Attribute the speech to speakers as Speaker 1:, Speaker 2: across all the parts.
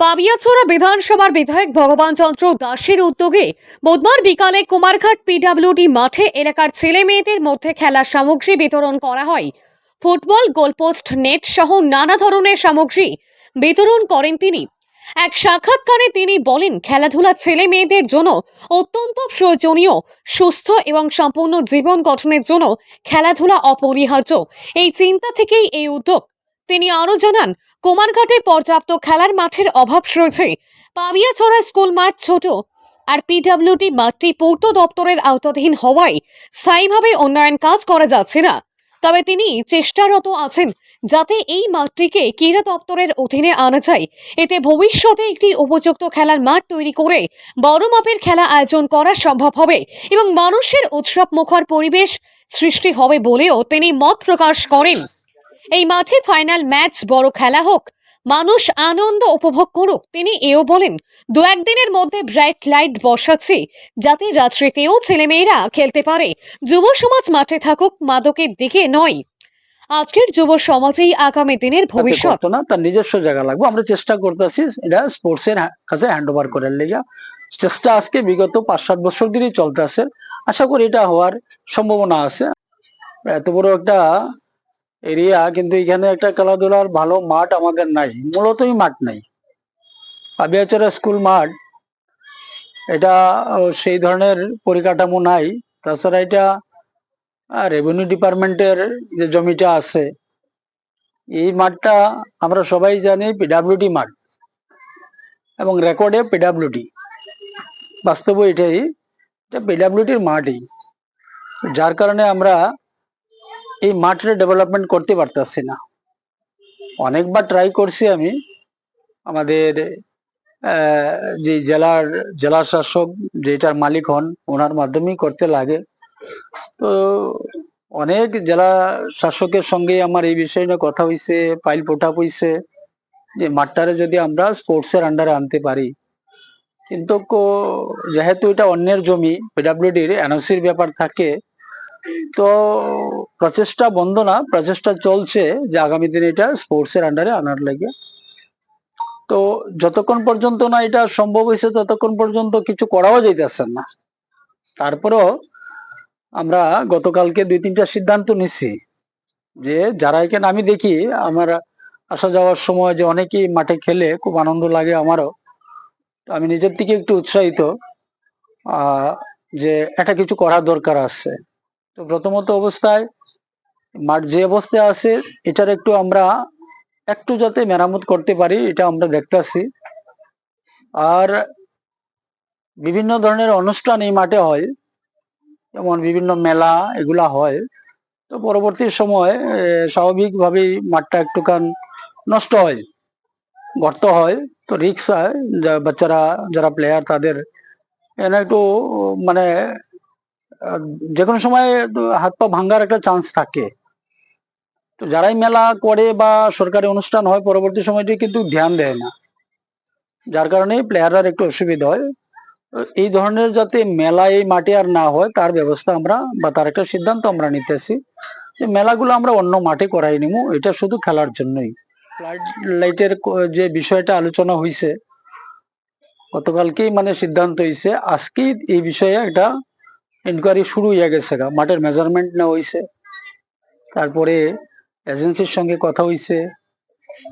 Speaker 1: পাবিয়াছড়া বিধানসভার বিধায়ক ভগবান চন্দ্র দাসের উদ্যোগে বুধবার বিকালে কুমারঘাট পিডাব্লিউডি মাঠে এলাকার ছেলে মেয়েদের মধ্যে খেলার সামগ্রী বিতরণ করা হয়। ফুটবল, গোলপোস্ট, নেট সহ নানা ধরনের সামগ্রী বিতরণ করেন তিনি। এক সাক্ষাৎকারে তিনি বলেন, খেলাধুলা ছেলে মেয়েদের জন্য অত্যন্ত প্রয়োজনীয়, সুস্থ এবং সম্পূর্ণ জীবন গঠনের জন্য খেলাধুলা অপরিহার্য। এই চিন্তা থেকেই এই উদ্যোগ। তিনি আরও জানান কুমারঘাটে পর্যাপ্ত খেলার মাঠের অভাব রয়েছে। পাবিয়াছড়া স্কুল মাঠ ছোট আর পিডাব্লিউডি মাঠটি পূর্ত দপ্তরের আওতাধীন হওয়ায় স্থায়ীভাবে উন্নয়ন কাজ করা যাচ্ছে না। তবে তিনি চেষ্টারত আছেন যাতে এই মাঠটিকে ক্রীড়া দপ্তরের অধীনে আনা যায়। এতে ভবিষ্যতে একটি উপযুক্ত খেলার মাঠ তৈরি করে বড় মাপের খেলা আয়োজন করা সম্ভব হবে এবং মানুষের উৎসব মুখর পরিবেশ সৃষ্টি হবে বলেও তিনি মত প্রকাশ করেন। এই মাঠে ফাইনাল ম্যাচ বড় খেলা হোক। মানুষ আনন্দ উপভোগ করুক তিনি এও বলেন দু একদিনের মধ্যে ব্রাইট লাইট বসাচ্ছে যাতে রাত্রিতেও ছেলেমেয়েরা খেলতে পারে। যুব সমাজ মাঠে থাকুক মাদকের দিকে নয়। আজকের যুব সমাজেই আগামী দিনের ভবিষ্যৎ।
Speaker 2: না তার নিজস্ব জায়গা লাগবে। আমরা চেষ্টা করতেছি এটা স্পোর্টস এর কাছে হ্যান্ড ওভার করার লেগে। চেষ্টা আজকে বিগত পাঁচ সাত বছর ধরেই চলতে আছে আশা করি এটা হওয়ার সম্ভাবনা আছে। এত বড় একটা এরিয়া, কিন্তু এখানে একটা খেলাধুলার ভালো মাঠ আমাদের নাই, মূলতই মাঠ নাই। আবিয়াচরা স্কুল মাঠ, এটা সেই ধরনের পরিকাঠামো নাই। তাছাড়া এটা রেভিনিউ ডিপার্টমেন্টের যে জমিটা আছে, এই মাঠটা আমরা সবাই জানি পিডাব্লিউডি মাঠ এবং রেকর্ডে পিডাব্লিউডি বাস্তবে এটাই, এটা পিডাব্লিউডির মাঠই। যার কারণে আমরা এই মাঠের ডেভেলপমেন্ট করতে পারতেছি না। অনেকবার ট্রাই করছি আমি আমাদের যে জেলার, জেলা শাসক যেটার মালিক হন, ওনার মাধ্যমেই করতে লাগে। তো অনেক জেলা শাসকের সঙ্গে আমার এই বিষয় নিয়ে কথা হইছে ফাইল পোটা হইছে, যে মাঠটারে যদি আমরা স্পোর্টস এর আন্ডারে আনতে পারি। কিন্তু যেহেতু এটা অন্যের জমি পিডাব্লিউডির এনওসির ব্যাপার থাকে তো প্রচেষ্টা বন্ধ না, প্রচেষ্টা চলছে যে আগামী দিনে এটা স্পোর্টস এর আন্ডারে আনার লাগে। তো যতক্ষণ পর্যন্ত না এটা সম্ভব হয়েছে, ততক্ষণ পর্যন্ত কিছু করাও যাইতেছে না। তারপরেও আমরা গতকালকে দুই তিনটা সিদ্ধান্ত নিচ্ছি যে যারা এখানে, আমি দেখি আমার আসা যাওয়ার সময় যে অনেকেই মাঠে খেলে খুব আনন্দ লাগে আমারও। আমি নিজের থেকে একটু উৎসাহিত যে এটা কিছু করার দরকার আছে। তো প্রথমত অবস্থায় মাঠ যে অবস্থায় আছে, এটার একটু আমরা একটু যাতে মেরামত করতে পারি, এটা আমরা দেখতেছি। আর বিভিন্ন ধরনের অনুষ্ঠান এই মাঠে হয়, যেমন বিভিন্ন মেলা এগুলা হয়। তো পরবর্তী সময় স্বাভাবিক ভাবেই মাঠটা একটুখান নষ্ট হয়, গর্ত হয়। তো রিক্স হয় বাচ্চারা, যারা প্লেয়ার তাদের একটু মানে যে কোনো সময় হাত পা ভাঙ্গার একটা চান্স থাকে। তো যারাই মেলা করে বা সরকারি অনুষ্ঠান হয়, পরবর্তী সময়টি কিন্তু ধ্যান দেয় না। যার কারণে প্লেয়াররা একটু অসুবিধা হয়। এই ধরনের যাতে মেলা এই মাঠে আর না হয়, তার ব্যবস্থা আমরা বা তার একটা সিদ্ধান্ত আমরা নিতেছি যে মেলাগুলো আমরা অন্য মাঠে করাই নিব এটা শুধু খেলার জন্যই। ফ্লাড লাইটের যে বিষয়টা আলোচনা হয়েছে গতকালকেই মানে সিদ্ধান্ত হয়েছে আজকেই এই বিষয়ে একটা ইনকোয়ারি শুরু হয়ে গেছে গা। মাঠের মেজারমেন্ট নেওয়া হয়েছে তারপরে এজেন্সির সঙ্গে কথা হয়েছে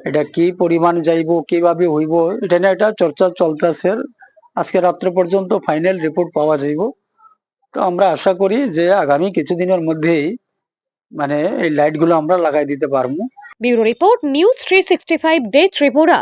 Speaker 2: এটা কি পরিমাণ যাইব, কীভাবে হইব, এটা নিয়ে একটা চর্চা চলতেছে। আজকে রাত্রে পর্যন্ত ফাইনাল রিপোর্ট পাওয়া যাইব। তো আমরা আশা করি যে আগামী কিছুদিনের মধ্যেই মানে এই লাইটগুলো আমরা লাগাই দিতে পারব।
Speaker 1: Bureau report, news three sixty five day Tripura.